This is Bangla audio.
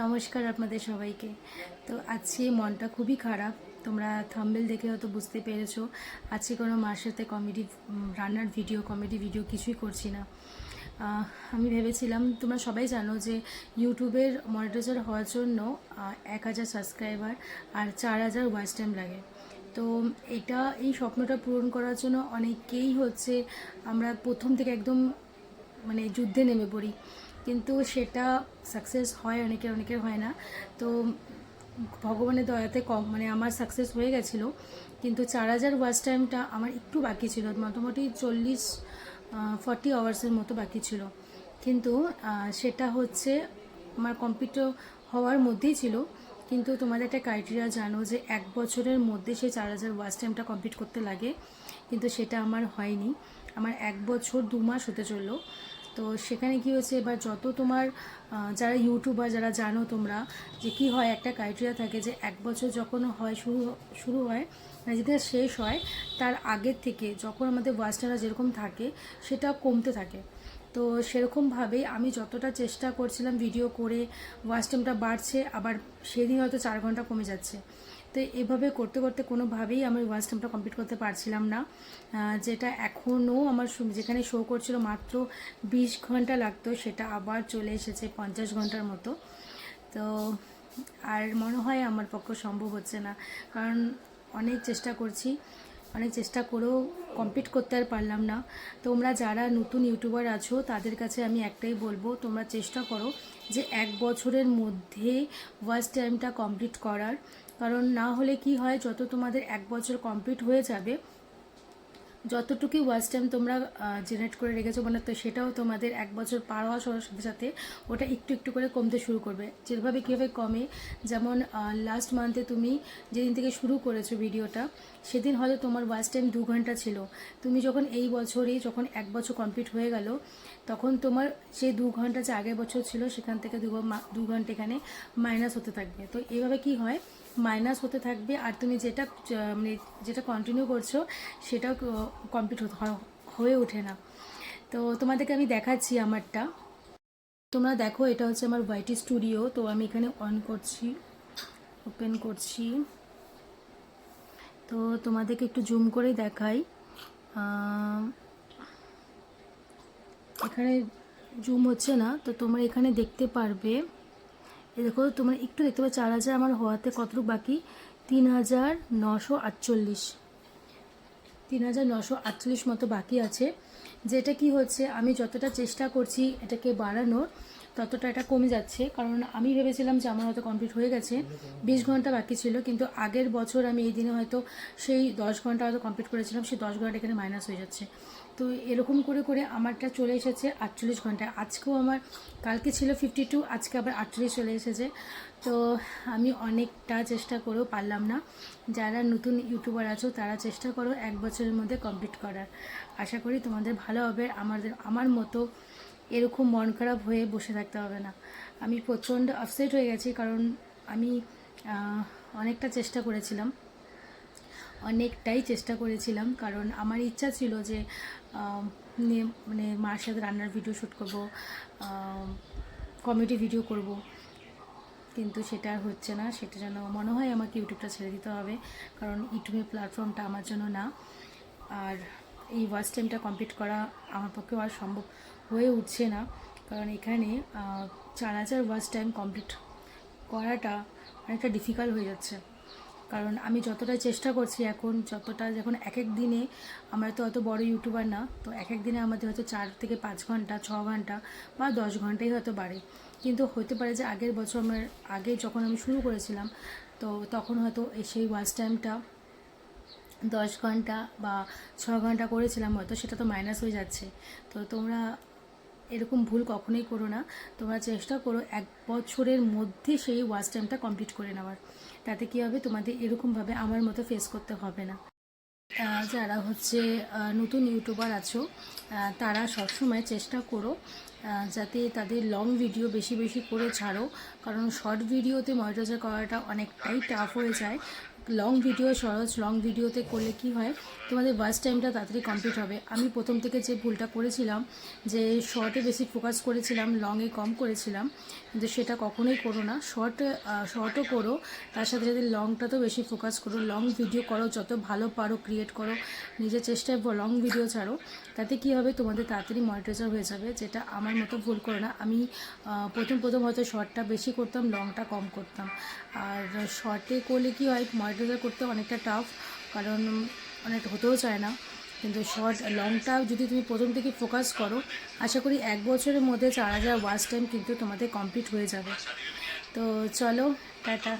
নমস্কার আপনাদের সবাইকে। তো আজকে মনটা খুবই খারাপ। তোমরা থাম্বেল দেখে হয়তো বুঝতে পেরেছ, আজকে কোনো মার সাথে কমেডি রান্নার ভিডিও কমেডি ভিডিও কিছুই করছি না। আমি ভেবেছিলাম, তোমরা সবাই জানো যে ইউটিউবের মনিটাইজার হওয়ার জন্য এক হাজার সাবস্ক্রাইবার আর চার হাজার ওয়াচ টাইম লাগে। তো এটা, এই স্বপ্নটা পূরণ করার জন্য অনেকেই হচ্ছে আমরা প্রথম থেকে একদম মানে যুদ্ধে নেমে পড়ি। কিন্তু সেটা সাকসেস হয় অনেকের অনেকের হয় না। তো ভগবানের দয়াতে কম মানে আমার সাকসেস হয়ে গেছিল। কিন্তু চার হাজার ওয়াচ টাইমটা আমার একটু বাকি ছিল, মোটামুটি চল্লিশ ফর্টি আওয়ার্সের মতো বাকি ছিল। কিন্তু সেটা হচ্ছে আমার কমপ্লিট হওয়ার মধ্যেই ছিল। কিন্তু তোমাদের একটা ক্রাইটেরিয়া জানো যে এক বছরের মধ্যে সেই চার হাজার ওয়াচ টাইমটা কমপ্লিট করতে লাগে। কিন্তু সেটা আমার হয়নি। আমার এক বছর দু মাস হতে চলল। তো সেখানে কি হয়েছে? এবার যত তোমার যারা ইউটিউবার যারা জানো তোমরা, যে কি হয়, একটা ক্রাইটেরিয়া থাকে যে এক বছর যখন হয়, শুরু শুরু হয় মানে যেটা শেষ হয়, তার আগের থেকে যখন আমাদের ওয়াচটারা যেরকম থাকে, সেটা কমতে থাকে। তো সেরকমভাবেই আমি যতটা চেষ্টা করছিলাম ভিডিও করে ওয়াচ বাড়ছে, আবার সেদিন হয়তো চার ঘণ্টা কমে যাচ্ছে। তো এভাবে করতে করতে কোনোভাবেই আমি ওয়াচ টাইমটা কমপ্লিট করতে পারছিলাম না। যেটা এখনও আমার যেখানে শো করছিল মাত্র বিশ ঘণ্টা লাগতো, সেটা আবার চলে এসেছে পঞ্চাশ ঘণ্টার মতো। তো আর মনে হয় আমার পক্ষে সম্ভব হচ্ছে না। কারণ অনেক চেষ্টা করছি, অনেক চেষ্টা করেও কমপ্লিট করতে আর পারলাম না। তোমরা যারা নতুন ইউটিউবার আছো, তাদের কাছে আমি একটাই বলব, তোমরা চেষ্টা করো যে এক বছরের মধ্যে ওয়াচ টাইমটা কমপ্লিট করার। কারণ না হলে কি হয়, যত তোমাদের এক বছর কমপ্লিট হয়ে যাবে যতটুকু ওয়াচ টাইম তোমরা জেনারেট করে রেখেছো মানে তো সেটাও তোমাদের এক বছর পার হওয়া হওয়ার সাথে সাথে ওটা একটু একটু করে কমতে শুরু করবে। যেভাবে কীভাবে কমে, যেমন লাস্ট মান্থে তুমি যেদিন থেকে শুরু করেছ ভিডিওটা সেদিন হয়তো তোমার ওয়াচ টাইম দু ঘণ্টা ছিল। তুমি যখন এই বছরেই যখন এক বছর কমপ্লিট হয়ে গেল, তখন তোমার সেই দু ঘণ্টা যে আগের বছর ছিল, সেখান থেকে দু ঘণ্টা এখানে মাইনাস হতে থাকবে। তো এইভাবে কি হয় মাইনাস হতে থাকবে আর তুমি যেটা মানে যেটা কন্টিনিউ করছ সেটাও কমপ্লিট হয়ে ওঠে না। তো তোমাদেরকে আমি দেখাচ্ছি আমারটা। তোমরা দেখো এটা হচ্ছে আমার ওয়াইটি স্টুডিও তো আমি এখানে অন করছি ওপেন করছি। তো তোমাদেরকে একটু জুম করে দেখাই। এখানে জুম হচ্ছে না, তো তোমরা এখানে দেখতে পারবে এ দেখো, তোমরা একটু দেখতে পাবে চার হাজার আমার হওয়াতে কতটুকু বাকি? তিন হাজার নশো আটচল্লিশ। তিন হাজার নশো আটচল্লিশ মতো বাকি আছে। যেটা কি হচ্ছে, আমি যতটা চেষ্টা করছি এটাকে বাড়ানোর ততটা এটা কমে যাচ্ছে। কারণ আমি ভেবেছিলাম যে আমার হয়তো কমপ্লিট হয়ে গেছে। বিশ ঘণ্টা বাকি ছিল। কিন্তু আগের বছর আমি এই দিনে হয়তো সেই দশ ঘণ্টা হয়তো কমপ্লিট করেছিলাম। সেই দশ ঘণ্টা এখানে মাইনাস হয়ে যাচ্ছে। তো এরকম করে করে আমারটা চলে এসেছে আটচল্লিশ ঘন্টায়। আজকেও আমার, কালকে ছিল ফিফটি টু আজকে আবার আটচল্লিশ চলে এসেছে। তো আমি অনেকটা চেষ্টা করেও পারলাম না। যারা নতুন ইউটিউবার আছো, তারা চেষ্টা করো এক বছরের মধ্যে কমপ্লিট করার। আশা করি তোমাদের ভালো হবে। আমাদের, আমার মতো এরকম মন খারাপ হয়ে বসে থাকতে হবে না। আমি প্রচণ্ড আপসেট হয়ে গেছি কারণ আমি অনেকটা চেষ্টা করেছিলাম। অনেকটাই চেষ্টা করেছিলাম কারণ আমার ইচ্ছা ছিল যে মানে মার সাথে রান্নার ভিডিও শ্যুট করব কমেডি ভিডিও করব। কিন্তু সেটা হচ্ছে না, সেটা যেন মনে হয় আমাকে ইউটিউবটা ছেড়ে দিতে হবে কারণ ইউটিউবের প্ল্যাটফর্মটা আমার জন্য না। আর এই ওয়াচ টাইমটা কমপ্লিট করা আমার পক্ষে আর সম্ভব হয়ে উঠছে না। কারণ এখানে চার হাজার ওয়াচ টাইম কমপ্লিট করাটা অনেকটা ডিফিকাল্ট হয়ে যাচ্ছে। কারণ আমি যতটা চেষ্টা করছি এখন, যতটা যখন এক এক দিনে আমরা তো অত বড় ইউটিউবার না, তো এক এক দিনে আমাদের হয়তো চার থেকে পাঁচ ঘণ্টা, ছ ঘণ্টা বা দশ ঘন্টাই হয়তো বাড়ে। কিন্তু হতে পারে যে আগের বছর আমার, আগে যখন আমি শুরু করেছিলাম, তো তখন হয়তো সেই ওয়াচ টাইমটা দশ ঘণ্টা বা ছ ঘণ্টা করেছিলাম, হয়তো সেটা তো মাইনাস হয়ে যাচ্ছে। তো তোমরা এরকম ভুল কখনোই করো না। তোমরা চেষ্টা করো এক বছরের মধ্যে সেই ওয়াচ টাইমটা কমপ্লিট করে নেওয়ার। তাতে কী হবে? তোমাদের এরকমভাবে আমার মতো ফেস করতে হবে না। যারা হচ্ছে নতুন ইউটিউবার আছো তারা সবসময় চেষ্টা করো যাতে তাদের লং ভিডিও বেশি বেশি করে ছাড়ো। কারণ শর্ট ভিডিওতে মনিটাইজার করাটা অনেকটাই টাফ হয়ে যায়। লং ভিডিও সহজ লং ভিডিওতে করলে কি হয়? তোমাদের ওয়াচ টাইমটা তাড়াতাড়ি কমপ্লিট হবে। আমি প্রথম থেকে যে ভুলটা করেছিলাম, যে শর্টে বেশি ফোকাস করেছিলাম লংয়ে কম করেছিলাম কিন্তু সেটা কখনোই করো না। শর্ট শর্টও করো, তার সাথে সাথে লংটাতেও বেশি ফোকাস করো। লং ভিডিও করো, যত ভালো পারো ক্রিয়েট করো, নিজের চেষ্টায় লং ভিডিও ছাড়ো। তাতে কি হবে? তোমাদের তাড়াতাড়ি মনিটাইজার হয়ে যাবে, যেটা আমার মতো ভুল করো না। আমি প্রথম প্রথম হয়তো শর্টটা বেশি করতাম লংটা কম করতাম। আর শর্টে করলে কি হয়? মনিটাইজার করতে অনেকটা টাফ কারণ অনেক হতেও চায় না। কিন্তু শর্ট লংটা যদি তুমি প্রথম থেকে ফোকাস করো, আশা করি এক বছরের মধ্যে চার হাজার ওয়াচ টাইম কিন্তু তোমাদের কমপ্লিট হয়ে যাবে। তো চলো, টাটা।